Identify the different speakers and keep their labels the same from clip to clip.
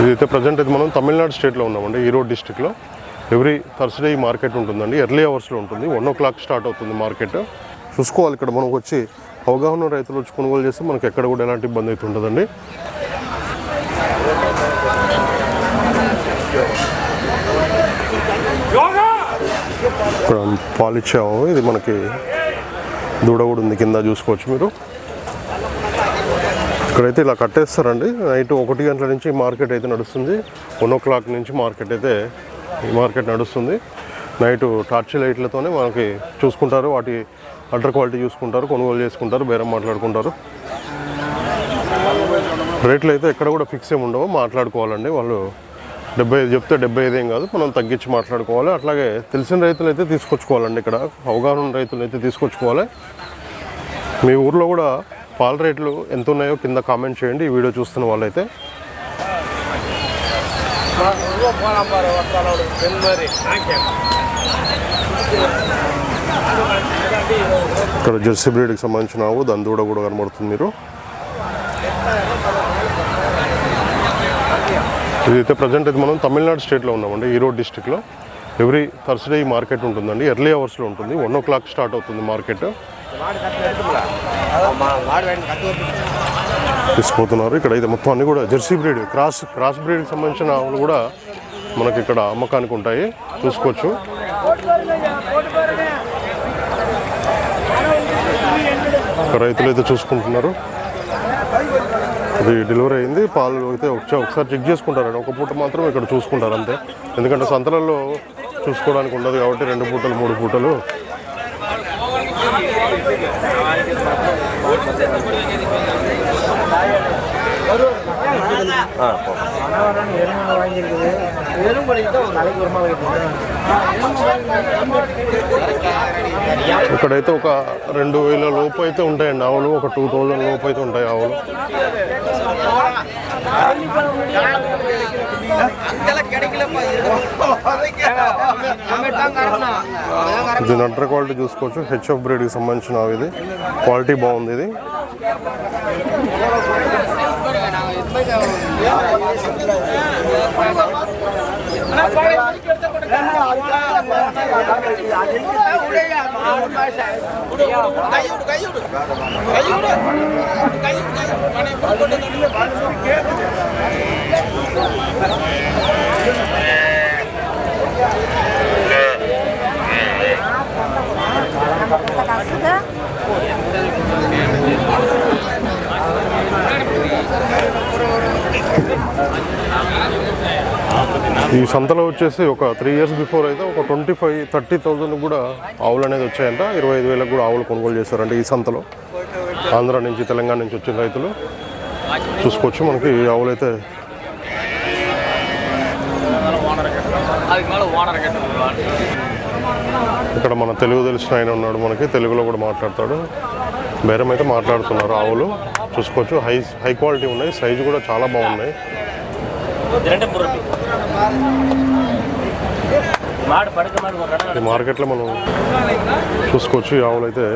Speaker 1: ఇదైతే ప్రజెంట్ అయితే మనం తమిళనాడు స్టేట్లో ఉన్నామండి ఈరోడ్ డిస్టిక్లో ఎవ్రీ థర్స్డే ఈ మార్కెట్ ఉంటుందండి ఎర్లీ అవర్స్లో ఉంటుంది వన్ ఓ క్లాక్ స్టార్ట్ అవుతుంది మార్కెట్ చూసుకోవాలి ఇక్కడ మనకు వచ్చి అవగాహన రైతులు వచ్చి కొనుగోలు చేస్తే మనకి ఎక్కడ కూడా ఎలాంటి ఇబ్బంది అయితే ఉండదండి. ఇక్కడ పాలిచ్చాము ఇది మనకి దూడ కూడా ఉంది కింద చూసుకోవచ్చు మీరు. ఇక్కడైతే ఇలా కట్టేస్తారండి. నైట్ ఒకటి గంటల నుంచి మార్కెట్ అయితే నడుస్తుంది. వన్ ఓ క్లాక్ నుంచి మార్కెట్ అయితే ఈ మార్కెట్ నడుస్తుంది. నైట్ టార్చ్ లైట్లతోనే మనకి చూసుకుంటారు. వాటి అడ్డర్ క్వాలిటీ చూసుకుంటారు కొనుగోలు చేసుకుంటారు బేరం మాట్లాడుకుంటారు. రేట్లు అయితే ఎక్కడ కూడా ఫిక్స్ ఏమి ఉండవు. మాట్లాడుకోవాలండి వాళ్ళు. డెబ్బై ఐదు చెప్తే డెబ్బై ఐదు ఏం కాదు. మనం తగ్గించి మాట్లాడుకోవాలి. అట్లాగే తెలిసిన రైతులు అయితే తీసుకొచ్చుకోవాలండి ఇక్కడ. అవగాహన రైతులు అయితే తీసుకొచ్చుకోవాలి. మీ ఊర్లో కూడా పాల రేట్లు ఎంత ఉన్నాయో కింద కామెంట్ చేయండి. ఈ వీడియో చూస్తున్న వాళ్ళైతే. ఇక్కడ జెర్సీ బ్రీడ్కి సంబంధించిన ఆవు దాని దూడ కూడా కనబడుతుంది మీరు. ఇదైతే ప్రజెంట్ అయితే మనం తమిళనాడు స్టేట్లో ఉన్నామండి ఈరోడ్ డిస్టిక్లో ఎవ్రీ థర్స్డే ఈ మార్కెట్ ఉంటుందండి ఎర్లీ అవర్స్లో ఉంటుంది. వన్ ఓ క్లాక్ స్టార్ట్ అవుతుంది మార్కెట్. తీసుకుపోతున్నారు. ఇక్కడ అయితే మొత్తం అన్ని కూడా జెర్సీ బ్రీడ్ క్రాస్ క్రాస్ బ్రీడ్కి సంబంధించిన ఆవులు కూడా మనకి ఇక్కడ అమ్మకానికి ఉంటాయి. చూసుకోవచ్చు. ఇక్కడ రైతులు అయితే చూసుకుంటున్నారు. అది డెలివరీ అయింది. పాలు అయితే ఒకసారి ఒకసారి చెక్ చేసుకుంటారండి. ఒక పూట మాత్రం ఇక్కడ చూసుకుంటారు అంతే. ఎందుకంటే సంతలలో చూసుకోవడానికి ఉండదు కాబట్టి రెండు పూటలు మూడు పూటలు ఇక్కడైతే ఒక రెండు వేల లోపు అయితే ఉంటాయండి ఆవులు ఒక టూ థౌజండ్ లోపు అయితే ఉంటాయి ఆవులు. దీని అంటర్ క్వాలిటీ చూసుకోవచ్చు. హెచ్ఎఫ్ బ్రీడ్కి సంబంధించిన ఇది. క్వాలిటీ బాగుంది ఇది.
Speaker 2: Sudah?
Speaker 1: ఈ సంతలో వచ్చేసి ఒక త్రీ ఇయర్స్ బిఫోర్ అయితే ఒక ట్వంటీ ఫైవ్ థర్టీ థౌజండ్ కూడా ఆవులు అనేది వచ్చాయంట. ఇరవై ఐదు వేలకు కూడా ఆవులు కొనుగోలు చేశారంట ఈ సంతలో. ఆంధ్ర నుంచి తెలంగాణ నుంచి వచ్చిన రైతులు. చూసుకోవచ్చు మనకి ఈ ఆవులు అయితే. ఇక్కడ మన తెలుగు తెలిసిన ఆయన ఉన్నాడు మనకి తెలుగులో కూడా మాట్లాడతాడు. బేరం అయితే మాట్లాడుతున్నారు ఆవులు. చూసుకోవచ్చు హై హై క్వాలిటీ ఉన్నాయి సైజు కూడా చాలా బాగున్నాయి. ఈ మార్కెట్లో మనం చూసుకోవచ్చు ఈ ఆవులు అయితే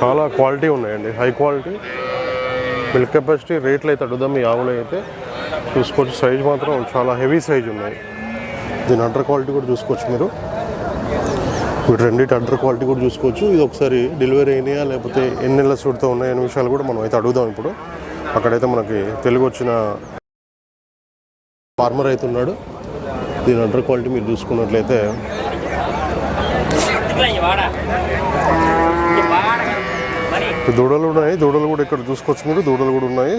Speaker 1: చాలా క్వాలిటీ ఉన్నాయండి హై క్వాలిటీ. మిల్క్ కెపాసిటీ రేట్లు అయితే అడుగుదాం ఈ ఆవులు అయితే. చూసుకోవచ్చు సైజు మాత్రం చాలా హెవీ సైజు ఉన్నాయి. దీని అండర్ క్వాలిటీ కూడా చూసుకోవచ్చు మీరు. వీటి రెండింటి అండర్ క్వాలిటీ కూడా చూసుకోవచ్చు. ఇది ఒకసారి డెలివరీ అయినాయా? లేకపోతే ఎన్ని నెలలు చూడుతూ ఉన్నాయా అనే విషయాలు కూడా మనం అయితే అడుగుదాం ఇప్పుడు. అక్కడైతే మనకి తెలుగు వచ్చిన ఫార్మర్ అయితే ఉన్నాడు. దీని అండర్ క్వాలిటీ మీరు చూసుకున్నట్లయితే దూడలు ఉన్నాయి. దూడలు కూడా ఇక్కడ చూసుకోవచ్చు మీరు దూడలు కూడా ఉన్నాయి.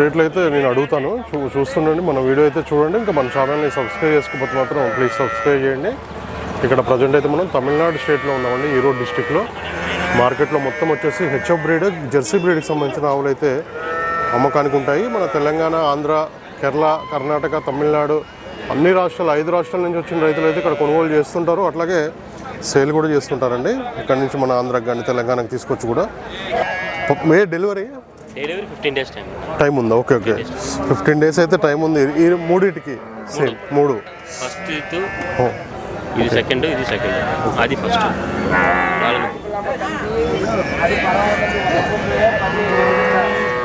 Speaker 1: రేట్లు అయితే నేను అడుగుతాను. చూ చూస్తుండండి. మన వీడియో అయితే చూడండి. ఇంకా మన ఛానల్ని సబ్స్క్రైబ్ చేసుకోకపోతే మాత్రం ప్లీజ్ సబ్స్క్రైబ్ చేయండి. ఇక్కడ ప్రజెంట్ అయితే మనం తమిళనాడు స్టేట్లో ఉన్నామండి ఈరోడ్ డిస్టిక్లో. మార్కెట్లో మొత్తం వచ్చేసి హెచ్ఎఫ్ బ్రీడ్ జెర్సీ బ్రీడ్కి సంబంధించిన ఆవులు అయితే అమ్మకానికి ఉంటాయి. మన తెలంగాణ ఆంధ్ర కేరళ కర్ణాటక తమిళనాడు అన్ని రాష్ట్రాలు ఐదు రాష్ట్రాల నుంచి వచ్చిన రైతులు అయితే ఇక్కడ కొనుగోలు చేస్తుంటారు. అట్లాగే సేల్ కూడా చేస్తుంటారండి. ఇక్కడ నుంచి మన ఆంధ్రాకి కానీ తెలంగాణకి తీసుకొచ్చి కూడా. మే delivery
Speaker 3: delivery fifteen days time.
Speaker 1: Time ఉందా? Okay okay. Fifteen days. అయితే టైం ఉంది. ఈ మూడింటికి సేమ్ మూడు.
Speaker 3: ఫస్ట్ ఇది
Speaker 1: ఓ,
Speaker 3: ఇది సెకండ్ ఇది సెకండ్. అది ఫస్ట్.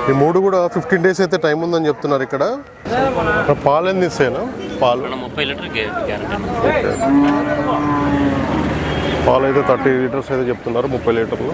Speaker 1: ఈ మూడు కూడా ఫిఫ్టీన్ డేస్ అయితే టైం ఉందని చెప్తున్నారు ఇక్కడ. పాలు ఎన్ని ఇస్తాయినా పాలు.
Speaker 3: ముప్పై లీటర్
Speaker 1: పాలు అయితే థర్టీ లీటర్స్ అయితే చెప్తున్నారు ముప్పై లీటర్లు.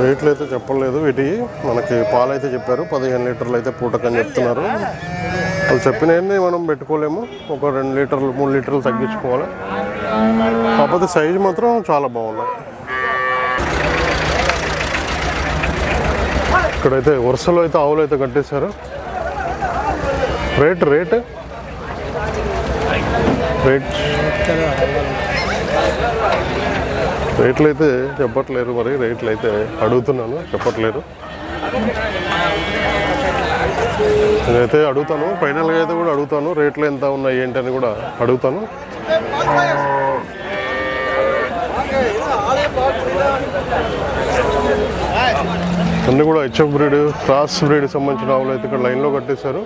Speaker 1: రేట్లు అయితే చెప్పలేదు. వీటి మనకి పాలు అయితే చెప్పారు. పదిహేను లీటర్లు అయితే పూటకని చెప్తున్నారు. వాళ్ళు చెప్పినవన్నీ మనం పెట్టుకోలేము. ఒక రెండు లీటర్లు మూడు లీటర్లు తగ్గించుకోవాలి. కాకపోతే సైజు మాత్రం చాలా బాగున్నాయి. ఇక్కడైతే వరుసలో అయితే ఆవులు అయితే కట్టేశారు. Rate rate? రేట్ రేట్లు అయితే చెప్పట్లేరు మరి రేట్లు అయితే అడుగుతున్నాను చెప్పట్లేరు. నేనైతే అడుగుతాను ఫైనల్గా అయితే కూడా అడుగుతాను రేట్లు ఎంత ఉన్నాయి ఏంటి అని కూడా అడుగుతాను. అన్నీ కూడా హెచ్ఎఫ్ బ్రీడ్ క్రాస్ బ్రీడ్ సంబంధించిన ఆవులు అయితే ఇక్కడ లైన్లో కట్టేశారు.